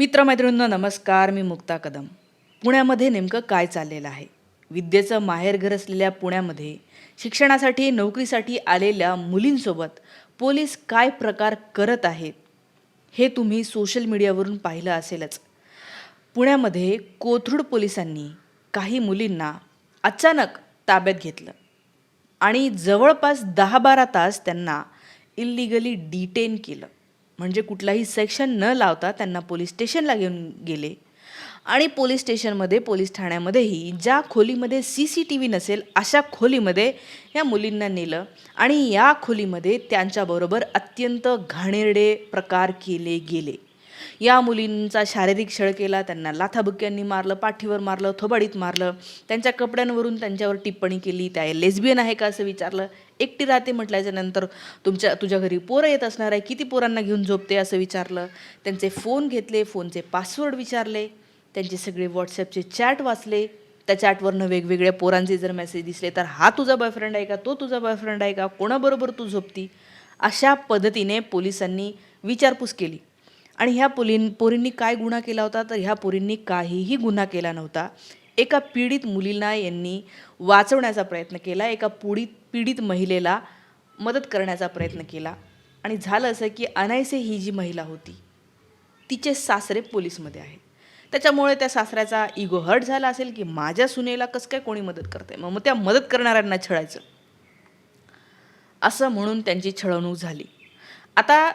मित्रमैत्रिणींना नमस्कार. मी मुक्ता कदम. पुण्यामध्ये नेमकं काय चाललेलं आहे? विद्येचं माहेरघर असलेल्या पुण्यामध्ये शिक्षणासाठी नोकरीसाठी आलेल्या मुलींसोबत पोलीस काय प्रकार करत आहेत हे तुम्ही सोशल मीडियावरून पाहिलं असेलच. पुण्यामध्ये कोथरूड पोलिसांनी काही मुलींना अचानक ताब्यात घेतलं आणि जवळपास दहा बारा तास त्यांना इल्लिगली डिटेन केलं. म्हणजे कुठलाही सेक्शन न लावता त्यांना पोलीस स्टेशनला घेऊन गेले. आणि पोलीस स्टेशनमध्ये पोलीस ठाण्यामध्येही ज्या खोलीमध्ये सी सी टी व्ही नसेल अशा खोलीमध्ये या मुलींना नेलं. आणि या खोलीमध्ये त्यांच्याबरोबर अत्यंत घाणेरडे प्रकार केले गेले. या मुलींचा शारीरिक छळ केला त्यांना लाथाबुक्यांनी मारलं पाठीवर मारलं थोबाडीत मारलं त्यांच्या कपड्यांवरून त्यांच्यावर टिप्पणी केली त्या लेस्बियन आहे का? असं विचारलं. एकटी राहते म्हटल्याच्या नंतर तुमच्या तुझ्या घरी पोरं येत असणार आहे किती पोरांना घेऊन झोपते असं विचारलं. त्यांचे फोन घेतले फोनचे पासवर्ड विचारले त्यांचे सगळे व्हॉट्सअपचे चॅट वाचले. त्या चॅटवरनं वेगवेगळ्या पोरांचे जर मेसेज दिसले तर हा तुझा बॉयफ्रेंड आहे का तो तुझा बॉयफ्रेंड आहे का कोणाबरोबर तू झोपती? अशा पद्धतीने पोलिसांनी विचारपूस केली. आणि ह्या पोलीं पोरींनी काय गुन्हा केला होता? तर ह्या पोरींनी काहीही गुन्हा केला नव्हता. एका पीडित मुलींना यांनी वाचवण्याचा प्रयत्न केला. एका पुढीत पीडित महिलेला मदत करण्याचा प्रयत्न केला. आणि झालं असं की अनायसे ही जी महिला होती तिचे सासरे पोलीसमध्ये आहेत. त्याच्यामुळे त्या सासऱ्याचा इगो हर्ट झाला असेल की माझ्या सुनेला कसं काय कोणी मदत करते मग मग त्या मदत करणाऱ्यांना छळायचं. असं म्हणून त्यांची छळवणूक झाली. आता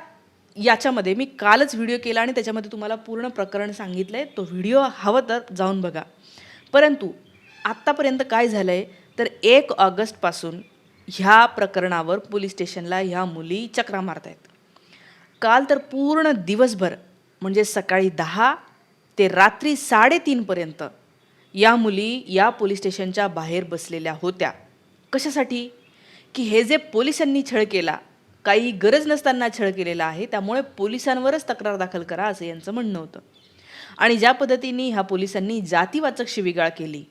याच्यामध्ये मी कालच व्हिडिओ केला आणि त्याच्यामध्ये तुम्हाला पूर्ण प्रकरण सांगितलं आहे तो व्हिडिओ हवं तर जाऊन बघा. परंतु आत्तापर्यंत काय झालं आहे तर एक ऑगस्टपासून ह्या प्रकरणावर पोलीस स्टेशनला ह्या मुली चक्रा मारत आहेत काल तर पूर्ण दिवसभर म्हणजे सकाळी दहा ते रात्री साडेतीनपर्यंत या मुली या पोलीस स्टेशनच्या बाहेर बसलेल्या होत्या. कशासाठी? की हे जे पोलिसांनी छळ केला काही गरज नसताना छळ केलेला आहे त्यामुळे पोलिसांवरच तक्रार दाखल करा असं यांचं म्हणणं होतं. आणि ज्या पद्धतीने ह्या पोलिसांनी जातीवाचक शिवीगाळ केली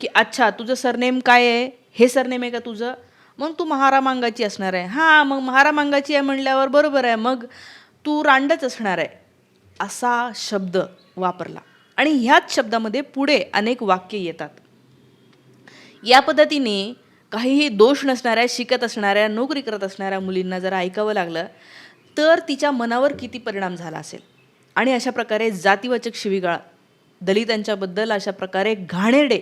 की अच्छा तुझं सरनेम काय आहे? हे सरनेम आहे का तुझं? मग तू महारामांगाची असणार आहे. हां मग महारामांगाची आहे म्हणल्यावर बरोबर आहे. मग तू रांडच असणार आहे. असा शब्द वापरला. आणि ह्याच शब्दामध्ये पुढे अनेक वाक्य येतात. या पद्धतीने काहीही दोष नसणाऱ्या शिकत असणाऱ्या नोकरी करत असणाऱ्या मुलींना जर ऐकावं लागलं तर तिच्या मनावर किती परिणाम झाला असेल? आणि अशा प्रकारे जातीवाचक शिवीगाळ दलितांच्याबद्दल अशा प्रकारे घाणेरडे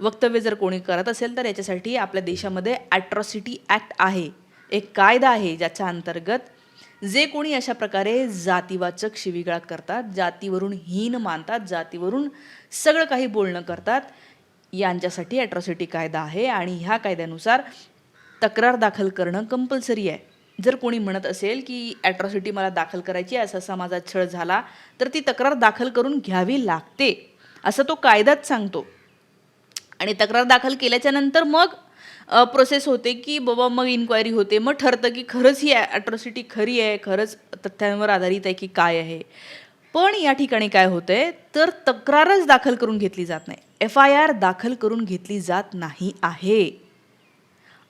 वक्तव्य जर कोणी करत असेल तर याच्यासाठी आपल्या देशामध्ये ॲट्रॉसिटी ॲक्ट आहे. एक कायदा आहे ज्याच्या अंतर्गत जे कोणी अशा प्रकारे जातीवाचक शिवीगाळ करतात जातीवरून हीन मानतात जातीवरून सगळं काही बोलणं करतात यांच्यासाठी ॲट्रॉसिटी कायदा आहे आणि ह्या कायद्यानुसार तक्रार दाखल करणं कंपल्सरी आहे. जर कोणी म्हणत असेल की ॲट्रॉसिटी मला दाखल करायची आहे असा समाजात छळ झाला तर ती तक्रार दाखल करून घ्यावी लागते. असं तो कायदाच सांगतो. आणि तक्रार दाखल केल्याच्यानंतर मग प्रोसेस होते की बाबा मग इन्क्वायरी होते. मग ठरतं की खरंच ही ॲट्रॉसिटी खरी आहे खरंच तथ्यांवर आधारित आहे की काय आहे. पण या ठिकाणी काय होतंय? तर तक्रारच दाखल करून घेतली जात नाही. एफ आय आर दाखल करून घेतली जात नाही आहे.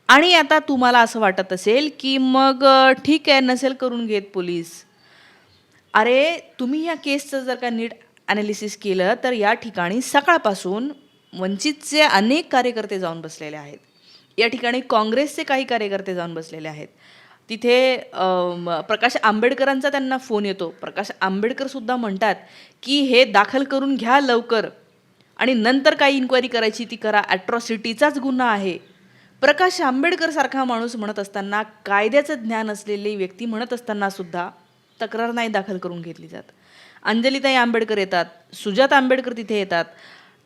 आणि आता तुम्हाला असं वाटत असेल की मग ठीक आहे नसेल करून घेत पोलीस. अरे तुम्ही या केसचं जर का नीट ॲनालिसिस केलं तर या ठिकाणी सकाळपासून वंचितचे अनेक कार्यकर्ते जाऊन बसलेले आहेत. या ठिकाणी काँग्रेसचे काही कार्यकर्ते जाऊन बसलेले आहेत. तिथे प्रकाश आंबेडकरांचा त्यांना फोन येतो. प्रकाश आंबेडकरसुद्धा म्हणतात की हे दाखल करून घ्या लवकर आणि नंतर काही इन्क्वायरी करायची ती करा. ॲट्रॉसिटीचाच गुन्हा आहे. प्रकाश आंबेडकरसारखा माणूस म्हणत असताना कायद्याचं ज्ञान असलेली व्यक्ती म्हणत असताना सुद्धा तक्रार नाही दाखल करून घेतली जात. अंजलीताई आंबेडकर येतात. सुजात आंबेडकर तिथे येतात.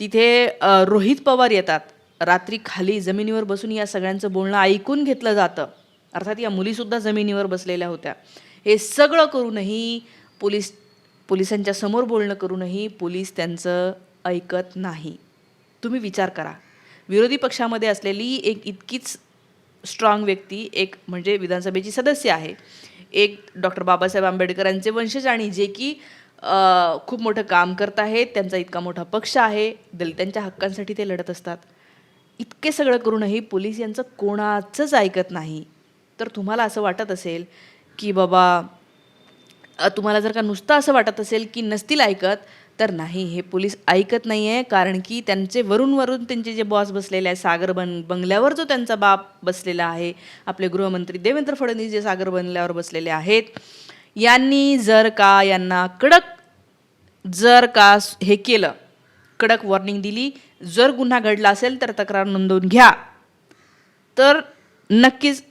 तिथे रोहित पवार येतात. रात्री खाली जमिनीवर बसून या सगळ्यांचं बोलणं ऐकून घेतलं जातं. अर्थात या मुलीसुद्धा जमिनीवर बसलेल्या होत्या. हे सगळं करूनही पोलीस पोलिसांच्या समोर बोलणं करूनही पोलीस त्यांचं ऐकत नाही. तुम्ही विचार करा. विरोधी पक्षामध्ये असलेली एक इतकीच स्ट्रॉंग व्यक्ती एक म्हणजे विधानसभेची सदस्य आहे. एक डॉक्टर बाबासाहेब आंबेडकरांचे वंशज आणि जे की खूप मोठं काम करत आहेत त्यांचा इतका मोठा पक्ष आहे दलितांच्या हक्कांसाठी ते लढत असतात. इतके सगळं करूनही पोलीस यांचं कोणाचंच ऐकत नाही. तर तुम्हाला असं वाटत असेल की बाबा तुम्हाला जर का नुसतं असं वाटत असेल की नसतील ऐकत तर नाही हे पोलीस ऐकत नाही आहे कारण की त्यांचे वरून वरून त्यांचे जे बॉस बसलेले आहे सागर बन बंगल्यावर जो त्यांचा बाप बसलेला आहे आपले गृहमंत्री देवेंद्र फडणवीस जे सागर बंगल्यावर बसलेले आहेत यांनी जर का यांना कडक जर का हे केलं कडक वॉर्निंग दिली जर गुन्हा घडला असेल तर तक्रार नोंदवून घ्या. तर नक्कीच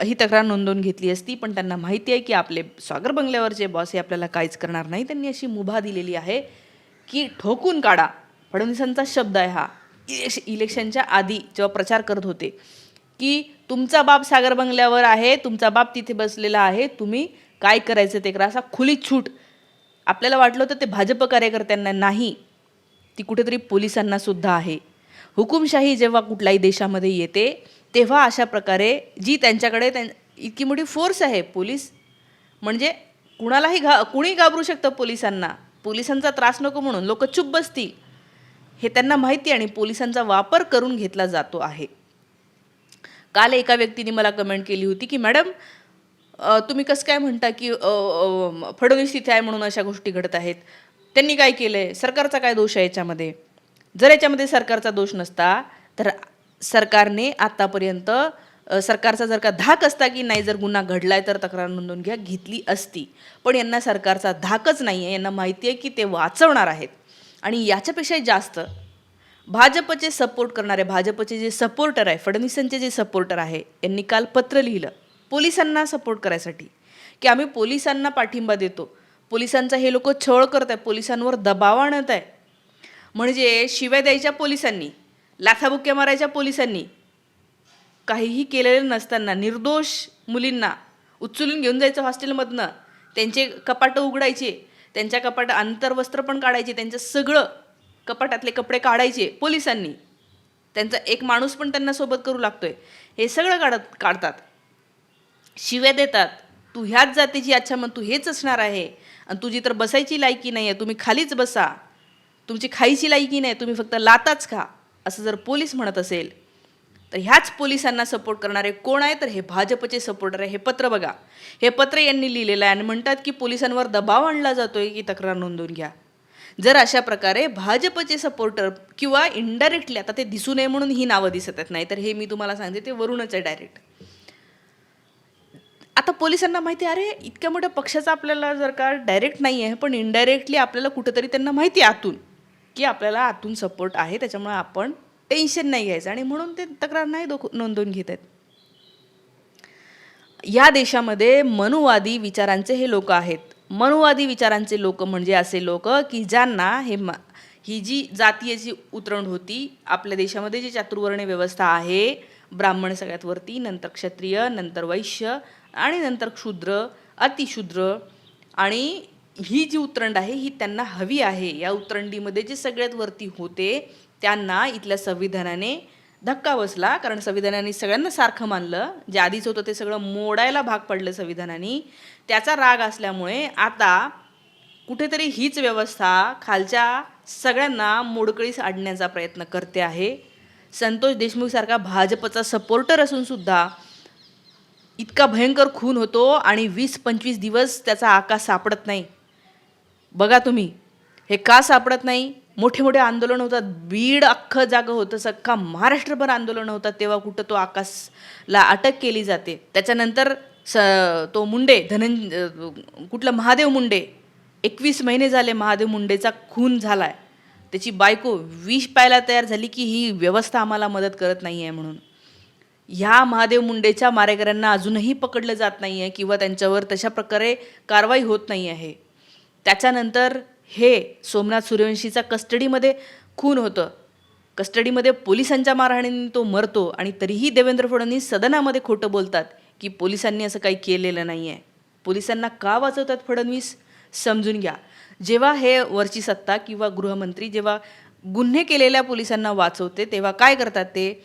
ही तक्रार नोंदवून घेतली असती पण त्यांना माहिती आहे की आपले सागर बंगल्यावरचे बॉस हे आपल्याला काहीच करणार नाही. त्यांनी अशी मुभा दिलेली आहे की ठोकून काढा. फडणवीसांचा शब्द आहे हा. इलेक्श इलेक्शनच्या आधी जेव्हा प्रचार करत होते की तुमचा बाप सागर बंगल्यावर आहे तुमचा बाप तिथे बसलेला आहे तुम्ही काय करायचं ते करा. असा खुली छूट आपल्याला वाटलं होतं ते भाजप कार्यकर्त्यांना नाही. ती कुठेतरी पोलिसांना सुद्धा आहे. हुकुमशाही जेव्हा कुठल्याही देशामध्ये येते तेव्हा अशा प्रकारे जी त्यांच्याकडे त्यां इतकी मोठी फोर्स आहे पोलीस म्हणजे कुणालाही घा कुणी घाबरू शकतं पोलिसांना. पोलिसांचा त्रास नको म्हणून लोक चुप बसतील. हे त्यांना माहिती आणि पोलिसांचा वापर करून घेतला जातो आहे. काल एका व्यक्तीने मला कमेंट केली होती की मॅडम तुम्ही कसं काय म्हणता की फडणवीस तिथे आहे म्हणून अशा गोष्टी घडत आहेत? त्यांनी काय केलं आहे सरकारचा काय दोष आहे याच्यामध्ये? जर याच्यामध्ये सरकारचा दोष नसता तर सरकारने आत्तापर्यंत सरकारचा जर का धाक असता की नाही जर गुन्हा घडलाय तर तक्रार नोंदवून घ्या घेतली असती. पण यांना सरकारचा धाकच नाही आहे यांना माहिती आहे की ते वाचवणार आहेत. आणि याच्यापेक्षा जास्त भाजपचे सपोर्ट करणारे भाजपचे जे सपोर्टर आहे फडणवीसांचे जे सपोर्टर आहे यांनी काल पत्र लिहिलं. पोलिसांना सपोर्ट करायसाठी. की आम्ही पोलिसांना पाठिंबा देतो. पोलिसांचा हे लोक छळ करत आहे पोलिसांवर दबाव आणत आहे म्हणजे शिव्या द्यायच्या पोलिसांनी लाथाबुक्या मारायच्या पोलिसांनी काहीही केलेलं नसताना निर्दोष मुलींना उचलून घेऊन जायचं हॉस्टेलमधनं त्यांचे कपाटं उघडायचे त्यांच्या कपाट आंतरवस्त्र पण काढायचे त्यांचं सगळं कपाटातले कपडे काढायचे पोलिसांनी. त्यांचा एक माणूस पण त्यांना सोबत करू लागतोय. हे सगळं काढत काढतात. शिव्या देतात. तू ह्याच जातीची अच्छा मग तू हेच असणार आहे. आणि तुझी तर बसायची लायकी नाही आहे तुम्ही खालीच बसा. तुमची खायची लायकी नाही. तुम्ही फक्त लाताच खा असं जर पोलीस म्हणत असेल तर ह्याच पोलिसांना सपोर्ट करणारे कोण आहे तर हे भाजपचे सपोर्टर आहे. हे पत्र बघा. हे पत्र यांनी लिहिलेलं आहे आणि म्हणतात की पोलिसांवर दबाव आणला जातोय. की तक्रार नोंदवून घ्या. जर अशा प्रकारे भाजपचे सपोर्टर किंवा इनडायरेक्टली आता ते दिसू नये म्हणून ही नावं दिसत आहेत. नाही तर हे मी तुम्हाला सांगते ते वरूनच आहे डायरेक्ट आता पोलिसांना माहिती आहे, अरे इतक्या मोठ्या पक्षाचा आपल्याला जर का डायरेक्ट नाही आहे पण इनडायरेक्टली आपल्याला कुठंतरी त्यांना माहिती आहे आतून की आपल्याला आतून सपोर्ट आहे त्याच्यामुळे आपण टेन्शन नाही घ्यायचं. आणि म्हणून ते तक्रार नाही दो नोंदवून घेत आहेत. या देशामध्ये मनुवादी विचारांचे हे लोक आहेत. मनुवादी विचारांचे लोक म्हणजे असे लोक की ज्यांना हे मा ही जी जातीयाची उतरंड होती आपल्या देशामध्ये जी चातुर्वर्ण्य व्यवस्था आहे ब्राह्मण सगळ्यात वरती नंतर क्षत्रिय नंतर वैश्य आणि नंतर क्षुद्र अतिशूद्र आणि ही जी उतरंड आहे ही त्यांना हवी आहे. या उतरंडीमध्ये जे सगळ्यात वरती होते त्यांना इथल्या संविधानाने धक्का बसला. कारण संविधानाने सगळ्यांना सारखं मानलं. जे आधीच होतं ते सगळं मोडायला भाग पडलं संविधानाने. त्याचा राग असल्यामुळे आता कुठेतरी हीच व्यवस्था खालच्या सगळ्यांना मोडकळीस आणण्याचा प्रयत्न करते आहे. संतोष देशमुखसारखा भाजपचा सपोर्टर असूनसुद्धा इतका भयंकर खून होतो आणि वीस पंचवीस दिवस त्याचा आकाश सापडत नाही. बघा तुम्ही हे का सापडत नाही? मोठे मोठे आंदोलन होतात बीड अख्खं जागं होतं सख्खा महाराष्ट्रभर आंदोलन होतात तेव्हा कुठं तो आकाशला अटक केली जाते. त्याच्यानंतर स तो मुंडे धनं कुठलं महादेव मुंडे एकवीस महिने झाले महादेव मुंडेचा खून झाला आहे त्याची बायको विष पाहायला तयार झाली की ही व्यवस्था आम्हाला मदत करत नाही आहे म्हणून. ह्या महादेव मुंडेच्या मारेकऱ्यांना अजूनही पकडलं जात नाही आहे किंवा त्यांच्यावर तशा प्रकारे कारवाई होत नाही आहे. त्याच्यानंतर हे सोमनाथ सूर्यवंशीचा कस्टडीमध्ये खून होतं. कस्टडीमध्ये पोलिसांच्या मारहाणीने तो मरतो आणि तरीही देवेंद्र फडणवीस सदनामध्ये खोटं बोलतात की पोलिसांनी असं काही केलेलं नाही आहे पोलिसांना का वाचवतात फडणवीस? समजून घ्या. जेव्हा हे वरची सत्ता किंवा गृहमंत्री जेव्हा गुन्हे केलेल्या पोलिसांना वाचवते तेव्हा काय करतात ते?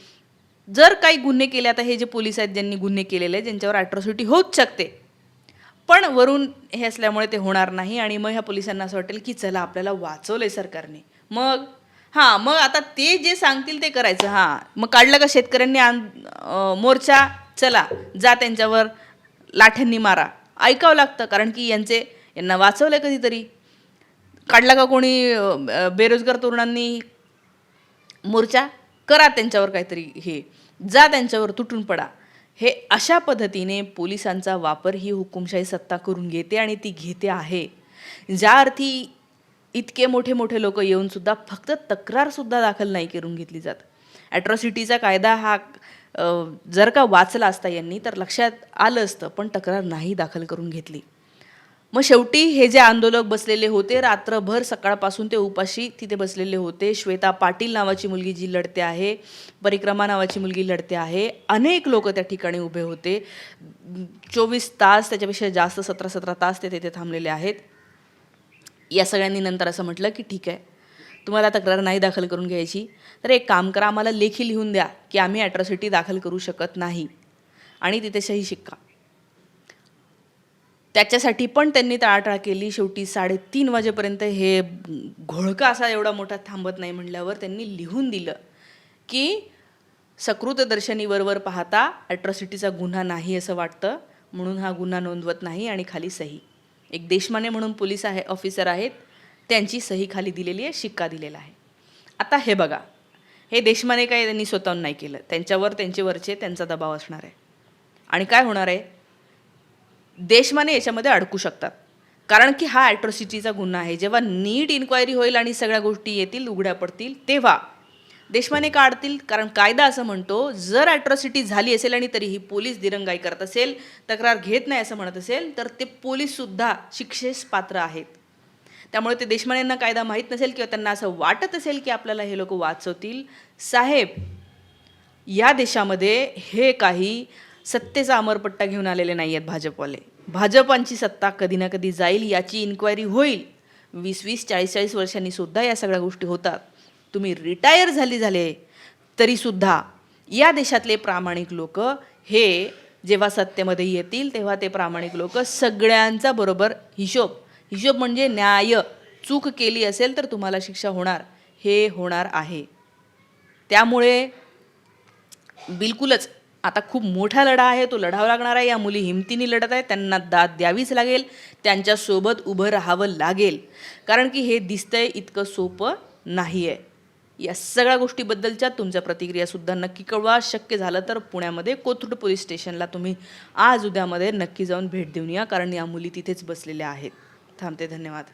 जर काही गुन्हे केले आता हे जे पोलीस आहेत ज्यांनी गुन्हे केलेले आहेत ज्यांच्यावर ॲट्रॉसिटी होऊच शकते. पण वरून हे असल्यामुळे ते होणार नाही आणि मग ह्या पोलिसांना असं वाटेल की चला आपल्याला वाचवलं आहे सरकारने. मग हां मग आता ते जे सांगतील ते करायचं. हां मग काढलं का शेतकऱ्यांनी आन मोर्चा? चला जा त्यांच्यावर लाठ्यांनी मारा. ऐकावं लागतं कारण की यांचे यांना वाचवलं कधीतरी. काढला का कोणी बेरोजगार तरुणांनी मोर्चा? करा त्यांच्यावर काहीतरी हे. जा त्यांच्यावर तुटून पडा. हे अशा पद्धतीने पोलिसांचा वापर ही हुकुमशाही सत्ता करून घेते आणि ती घेते आहे. ज्या अर्थी इतके मोठे मोठे लोक येऊनसुद्धा फक्त तक्रारसुद्धा दाखल नाही करून घेतली जात. ॲट्रॉसिटीचा कायदा हा जर का वाचला असता यांनी तर लक्षात आलं असतं पण तक्रार नाही दाखल करून घेतली. मग शेवटी हे जे आंदोलक बसलेले होते रात्रभर सकाळपासून ते उपाशी तिथे बसलेले होते. श्वेता पाटील नावाची मुलगी जी लढते आहे परिक्रमा नावाची मुलगी लढते आहे. अनेक लोक त्या ठिकाणी उभे होते. चोवीस तास त्याच्यापेक्षा जास्त सतरा सतरा तास ते तिथे थांबलेले आहेत. या सगळ्यांनी नंतर असं म्हटलं की ठीक आहे तुम्हाला तक्रार नाही दाखल करून घ्यायची. तर एक काम करा आम्हाला लेखी लिहून द्या की आम्ही ॲट्रॉसिटी दाखल करू शकत नाही. आणि तिथे सही शिक्का. त्याच्यासाठी पण त्यांनी टाळाटाळ केली. शेवटी साडेतीन वाजेपर्यंत हे घोळका असा एवढा मोठा थांबत नाही म्हणल्यावर त्यांनी लिहून दिलं की सकृतदर्शनीवरवर पाहता ॲट्रॉसिटीचा गुन्हा नाही असं वाटतं. म्हणून हा गुन्हा नोंदवत नाही आणि खाली सही. एक देशमाने म्हणून पोलीस आहे ऑफिसर आहेत. त्यांची सही खाली दिलेली आहे शिक्का दिलेला आहे. आता हे बघा. हे देशमाने काय त्यांनी स्वतःहून नाही केलं. त्यांच्यावर त्यांचे वरचे त्यांचा दबाव असणार आहे. आणि काय होणार आहे? देशमाने याच्यामध्ये अडकू शकतात. कारण की हा ॲट्रॉसिटीचा गुन्हा आहे. जेव्हा नीट इन्क्वायरी होईल आणि सगळ्या गोष्टी येतील उघड्या पडतील तेव्हा देशमाने का अडतील कारण कायदा असं म्हणतो जर ॲट्रॉसिटी झाली असेल आणि तरीही पोलीस दिरंगाई करत असेल तक्रार घेत नाही असं म्हणत असेल तर ते पोलीससुद्धा शिक्षेस पात्र आहेत. त्यामुळे ते देशमानेंना कायदा माहीत नसेल किंवा त्यांना असं वाटत असेल की आपल्याला हे लोक वाचवतील. साहेब या देशामध्ये हे काही सत्तेचा अमरपट्टा घेऊन आलेले नाही आहेत भाजपवाले. भाजपांची सत्ता कधी ना कधी जाईल याची इन्क्वायरी होईल. वीस वीस चाळीस चाळीस वर्षांनी सुद्धा या सगळ्या गोष्टी होतात. तुम्ही रिटायर झाली झाले तरीसुद्धा या देशातले प्रामाणिक लोक हे जेव्हा सत्तेमध्ये येतील तेव्हा ते प्रामाणिक लोक सगळ्यांचा बरोबर हिशोब. हिशोब म्हणजे न्याय. चूक केली असेल तर तुम्हाला शिक्षा होणार. हे होणार आहे. त्यामुळे बिलकुलच आता खूप मोठा लढा आहे तो लढावा लागणार आहे. या मुली हिमतीने लढत आहेत त्यांना दाद द्यावीच लागेल त्यांच्यासोबत उभं राहावं लागेल. कारण की हे दिसतंय इतकं सोपं नाही आहे या सगळ्या गोष्टीबद्दलच्या तुमच्या प्रतिक्रियासुद्धा नक्की कळवा. शक्य झालं तर पुण्यामध्ये कोथरूड पोलीस स्टेशनला तुम्ही आज उद्यामध्ये नक्की जाऊन भेट देऊन या कारण या मुली तिथेच बसलेल्या आहेत. थांबते धन्यवाद.